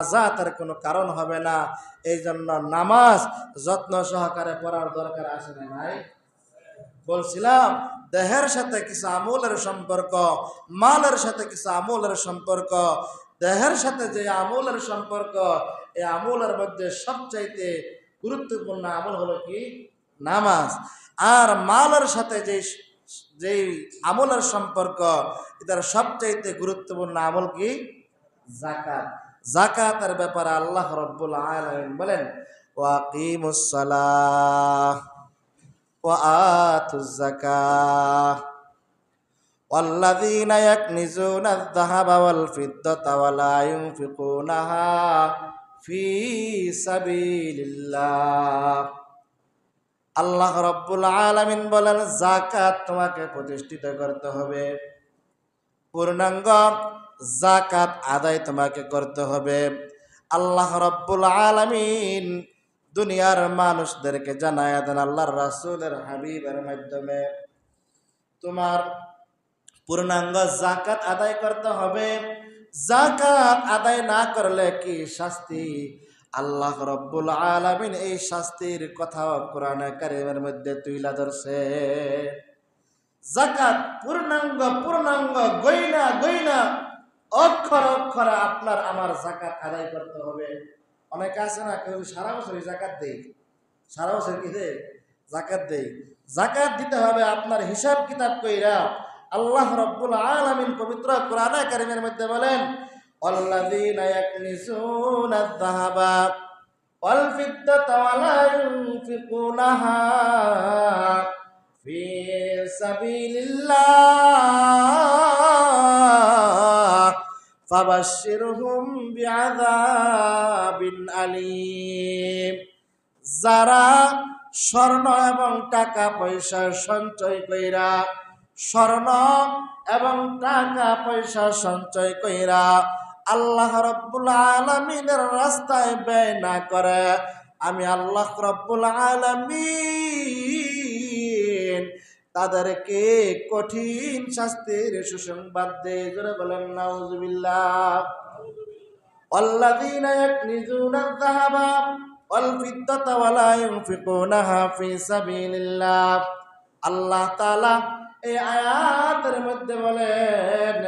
জাতের কোনো কারণ হবে না। এই জন্য নামাজ যত্ন সহকারে পড়ার দরকার আসে না নাই বলছিলাম, দেহের সাথে কিছু আমলের সম্পর্ক, মালের সাথে কিছু আমলের সম্পর্ক, দেহের সাথে যে আমলের সম্পর্ক, এই আমলের মধ্যে সবচাইতে গুরুত্বপূর্ণ আমল হলো কি? নামাজ। আর মালের সাথে যে যেই আমলের সম্পর্ক, এটার সবচাইতে গুরুত্বপূর্ণ আমল কি? জাকাত। জাকাতের ব্যাপারে আল্লাহ রব্বুল আলামিন বলেন ওয়াকিমুস সালাহ وآتوا الزكاة والذين يكنزون الذهب والفضة ولا ينفقونها في سبيل الله আল্লাহ রব্বুল আলামিন বলেন জাকাত তোমাকে প্রতিষ্ঠিত করতে হবে পূর্ণাঙ্গ জাকাত আদায় তোমাকে করতে হবে। আল্লাহ রব্বুল আলামিন দুনিয়ার মানুষদেরকে জানায় দেন আল্লাহর রাসূলের হাবিবের মাধ্যমে। তোমার পূর্ণাঙ্গ জাকাত আদায় করতে হবে। জাকাত আদায় না করলে কি শাস্তি? আল্লাহ রব্বুল আলামিন এই শাস্তির কথা কোরআনে কারিমের মধ্যে তুইলা ধরছে। জাকাত পূর্ণাঙ্গ পূর্ণাঙ্গ গইনা গইনা অক্ষর অক্ষরে আপনার আমার জাকাত আদায় করতে হবে অনেকে আছে না কেউ সারা বছরই জাকাত দেয় সারা বছর কি দেয় জাকাত দেয় জাকাত দিতে হবে আপনার হিসাব কিতাব কইরা আল্লাহ রব্বুল আলামিন পবিত্র কোরআনে কারিমের মধ্যে বলেন الذين يكنزون الذهب والفضة ولا ينفقونها في سبيل الله فبشرهم بعذاب أليم যারা স্বর্ণ এবং টাকা পয়সা সঞ্চয় কইরা স্বর্ণ এবং টাকা পয়সা সঞ্চয় কইরা আল্লাহ রব্বুল আলমিনের রাস্তায় ব্যয় না করে আমি আল্লাহ রব্বুল আলমিন তাদেরকে কঠিন শাস্তির সুসংবাদ দিয়ে জোরে বলেন নাউজুবিল্লাহ والذين يكنزون الذهب والفضة ولا ينفقونها في سبيل الله আল্লাহ তাআলা এই আয়াতের মধ্যে বলেন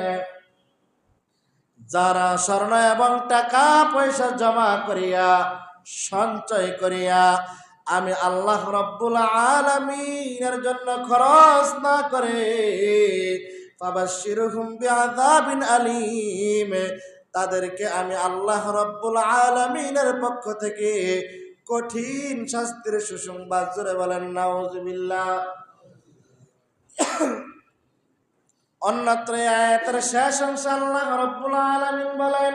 যারা স্বর্ণ এবং টাকা পয়সা জমা করিয়া সঞ্চয় করিয়া আমি আল্লাহ রব্বুল আলমিনের জন্য খরচ না করে আলীম। তাদেরকে আমি আল্লাহ রব্বুল আলমিনের পক্ষ থেকে কঠিন শাস্তির সুসংবাদ জোরে বলেন, নাউজুবিল্লাহ। অন্যত্র আয়াতের শেষ অংশ আল্লাহ রব্বুল আলামিন বলেন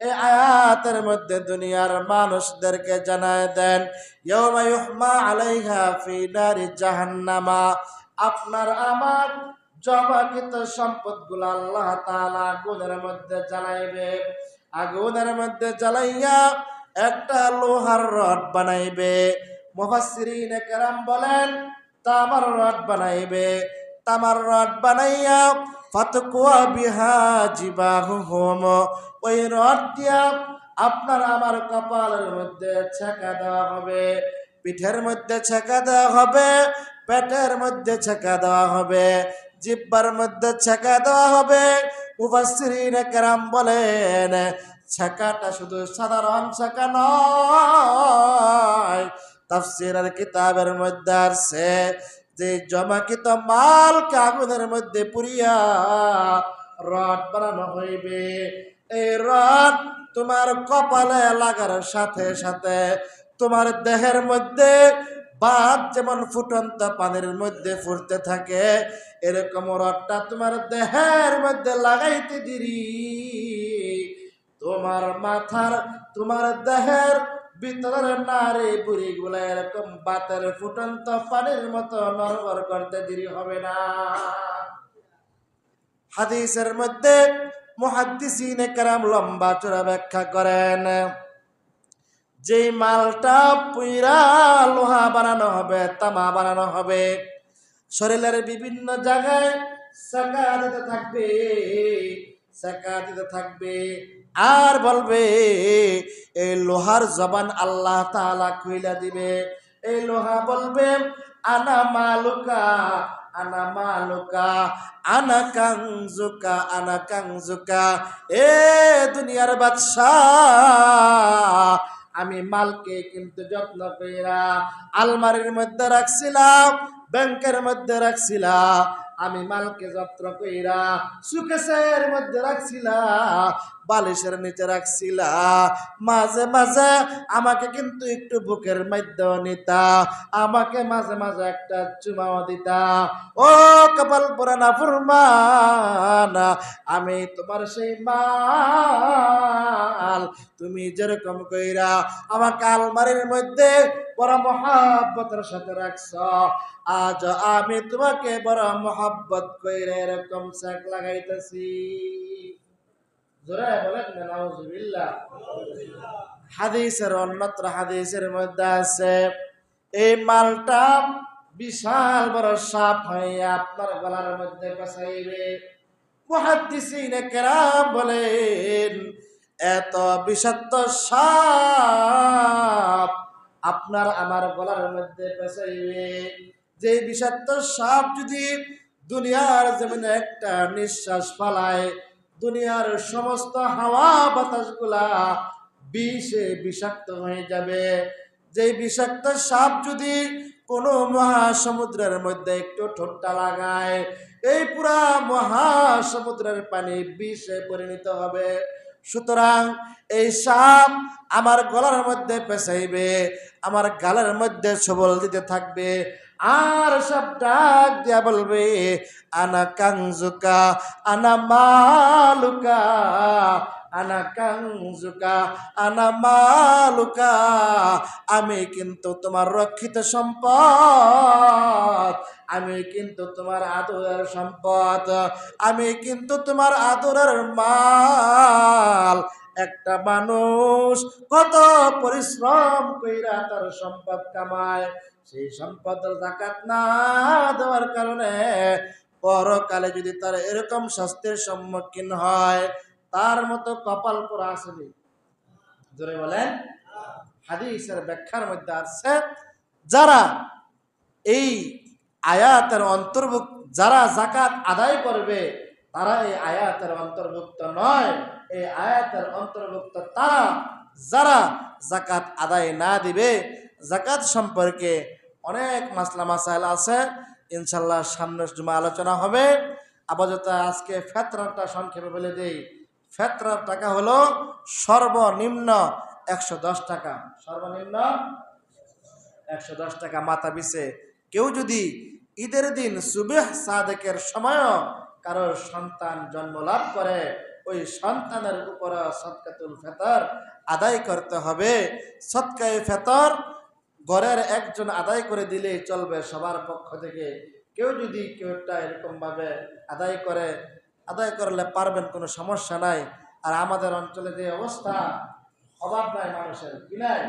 এই আয়াতের মধ্যে দুনিয়ার মানুষদেরকে জানায় দেন, ইয়াউমা ইউহমা আলাইহা ফি নারি জাহান্নামা। আপনার আমার জমাকৃত সম্পদগুলো আল্লাহ তাআলা আগুনের মধ্যে জ্বালাইবে। আগুনের মধ্যে জ্বালাইয়া একটা লোহার রড বানাইবে। মুফাসসিরিন কেরাম বলেন, তামার রড বানাইবে। তামার রড বানাইয়া ফাতকুয়া বিহা জিবাহুহুম। ওই রড আপনার আমার কপালের মধ্যে ছেঁকা দেওয়া হবে, পিঠের মধ্যে ছেঁকা দেওয়া হবে, পেটের মধ্যে ছেঁকা দেওয়া হবে, জিব্বার মধ্যে ছেঁকা দেওয়া হবে। মুফাসসিরিন কেরাম বলেন, ছেঁকাটা শুধু সাধারণ ছেঁকা নয় তাফসিরের কিতাবের মধ্যে আসছে যে জমাকৃত মালকে আগুনের মধ্যে পুরিয়া রড বানানো হইবে। এই রড তোমার কপালে লাগার সাথে সাথে তোমার দেহের মধ্যে বাদ যেমন ফুটন্ত পানির মধ্যে ফুটতে থাকে, এরকম রডটা তোমার দেহের মধ্যে লাগাইতে দিরি। তোমার মাথার, তোমার দেহের ভিতরের নারী বুড়ি গুলা এরকম বাতের ফুটন্ত পানির মতো নরবর করতে দেরি হবে না। হাদিসের মধ্যে মুহাদ্দিসিনে কেরাম লম্বা চূড়া ব্যাখ্যা করেন যে মালটা পুইরা লোহা বানানো হবে, তামা বানানো হবে, শরীরের বিভিন্ন জায়গায় চাকা দিতে থাকবে চাকা দিতে থাকবে আর বলবে এই লোহার জবান আল্লাহ তালা কইলা দিবে। এই লোহা বলবে, আনা মালুকা আনা মালুকা, আনা কাংজুকা আনা কাংজুকা। এ দুনিয়ার বাদশাহ, আমি মালকে কিন্তু যত্ন কইরা আলমারির মধ্যে রাখছিলাম, ব্যাংকের মধ্যে রাখছিলাম আমি মালকে যত্ন কইরা সুকেশের মধ্যে রাখছিলা, বালিশের নিচে রাখছিলা। মাঝে মাঝে আমাকে কিন্তু একটু বুকের মধ্যে নিতা, আমাকে মাঝে মাঝে একটা চুমাও দিতা। ও কপাল পুরানা ফুরমানা, আমি তোমার সেই মাল, তুমি যেরকম কইরা আমাকে আলমারির মধ্যে বড় মহাব্বতের সাথে রাখছ। আজ আমি তোমাকে বড় মহাব্বত কইরা এরকম শাক লাগাইতেছি। জোরে বলেন হাদিসের মধ্যে আছে, এই মালটা বিশাল বড় সাপ আপনার গলার মধ্যে বলেন, এত বিষাক্ত সাপ আপনার আমার গলার মধ্যে যে বিষাক্ত সাপ যদি দুনিয়ার যেমন একটা নিঃশ্বাস ফালায়, দুনিয়ার সমস্ত হাওয়া বাতাসগুলা বিষে বিষাক্ত হয়ে যাবে। যে বিষাক্ত সাপ যদি কোনো মহাসমুদ্রের মধ্যে একটু ঠোঁটটা লাগায়, এই পুরা মহাসমুদ্রের পানি বিষে পরিণত হবে। সুতরাং এই সাপ আমার গলার মধ্যে পেঁচাইবে, আমার গালের মধ্যে সবল দিতে থাকবে। আর সব ডাক দিয়া বলবে, আনা কাংজুকা, আনা মালুকা আনা কাংজুকা আনা মালুকা, আমি কিন্তু তোমার রক্ষিত সম্পদ, আমি কিন্তু তোমার আদরের সম্পদ, আমি কিন্তু তোমার আদরের মাল। একটা মানুষ কত পরিশ্রম কইরা তার সম্পদ কামায়, সেই সম্পদের জাকাত না দেওয়ার কারণে পরকালে যদি তার এরকম শাস্তির সম্মুখীন হয় তার মতো কপাল পরা আসেনি জোরে বলেন। হাদিসের ব্যাখ্যার মধ্যে আছে, যারা এই আয়াতের অন্তর্ভুক্ত, যারা জাকাত আদায় করবে, তারা এই আয়াতের অন্তর্ভুক্ত নয়। এই আয়াতের অন্তর্ভুক্ত তারা, যারা জাকাত আদায় না দিবে জাকাত সম্পর্কে অনেক মাসলা মাসাইল আছে। ইনশাল্লাহ সামনের জমা আলোচনা হবে। আপাতত আজকে ফেতরাটা সংক্ষেপে বলে দেই। ফেতরার টাকা হলো সর্বনিম্ন একশো দশ টাকা। সর্বনিম্ন একশো দশ টাকা মাথা পিছে। কেউ যদি ঈদের দিন সুবেহ সাদেকের সময়ও কারোর সন্তান জন্ম লাভ করে, ওই সন্তানের উপর সৎকাতুল ফেতর আদায় করতে হবে। সৎকায় ফেতর ঘরের একজন আদায় করে দিলেই চলবে সবার পক্ষ থেকে। কেউ যদি কেউ একটা এরকমভাবে আদায় করে আদায় করলে পারবেন, কোনো সমস্যা নাই। আর আমাদের অঞ্চলে যে অবস্থা অভাব নাই মানুষের, কি নাই?